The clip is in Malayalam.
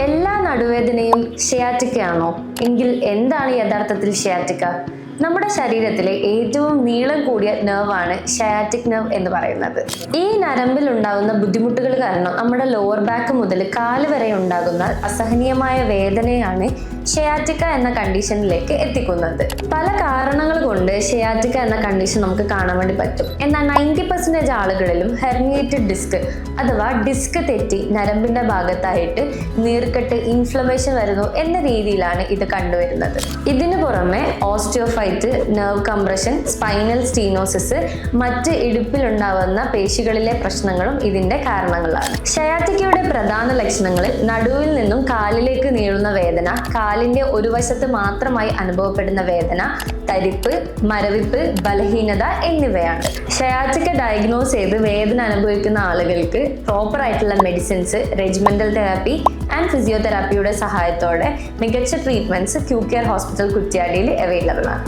എല്ലാ നടുവേദനയും ഷിയാറ്റിക്കയാണോ എങ്കിൽ എന്താണ് യഥാർത്ഥത്തിൽ ഷിയാറ്റിക്ക നമ്മുടെ ശരീരത്തിലെ ഏറ്റവും നീളം കൂടിയ നെർവാണ് ഷയാറ്റിക് നെർവ് എന്ന് പറയുന്നത്. ഈ നരമ്പിൽ ഉണ്ടാകുന്ന ബുദ്ധിമുട്ടുകൾ കാരണം നമ്മുടെ ലോവർ ബാക്ക് മുതൽ കാൽ വരെ ഉണ്ടാകുന്ന അസഹനീയമായ വേദനയാണ് ഷയാറ്റിക്ക എന്ന കണ്ടീഷനിലേക്ക് എത്തിക്കുന്നത്. പല കാരണങ്ങൾ കൊണ്ട് ഷയാറ്റിക്ക എന്ന കണ്ടീഷൻ നമുക്ക് കാണാൻ വേണ്ടി പറ്റും. എന്നാൽ നയന്റി പെർസെന്റേജ് ആളുകളിലും ഹെർണിയേറ്റഡ് ഡിസ്ക് അഥവാ ഡിസ്ക് തെറ്റി നരമ്പിന്റെ ഭാഗത്തായിട്ട് നീർക്കെട്ട് ഇൻഫ്ലമേഷൻ വരുന്നു എന്ന രീതിയിലാണ് ഇത് കണ്ടുവരുന്നത്. ഇതിനു പുറമെ osteophyte nerve compression spinal stenosis മറ്റ് ഇടുപ്പിലുണ്ടാവുന്ന പേശികളിലെ പ്രശ്നങ്ങളും ഇതിന്റെ കാരണങ്ങളാണ്. ഷയാറ്റിക്കയുടെ പ്രധാന ലക്ഷണങ്ങളിൽ നടുവിൽ നിന്നും കാലിലേക്ക് നീളുന്ന വേദന കാലിന്റെ ഒരു വശത്ത് മാത്രമായി അനുഭവപ്പെടുന്ന വേദന തരിപ്പ് മരവിപ്പ് ബലഹീനത എന്നിവയാണ്. ഷയാറ്റിക്ക ഡയഗ്നോസ് ചെയ്ത് വേദന അനുഭവിക്കുന്ന ആളുകൾക്ക് പ്രോപ്പർ ആയിട്ടുള്ള മെഡിസിൻസ് റെജിമെന്റൽ തെറാപ്പി ആൻഡ് ഫിസിയോതെറാപ്പിയുടെ സഹായത്തോടെ മികച്ച ട്രീറ്റ്മെന്റ്സ് ക്യൂ കെയർ ഹോസ്പിറ്റൽ കുറ്റ്യാടിയിൽ അവൈലബിൾ ആണ്.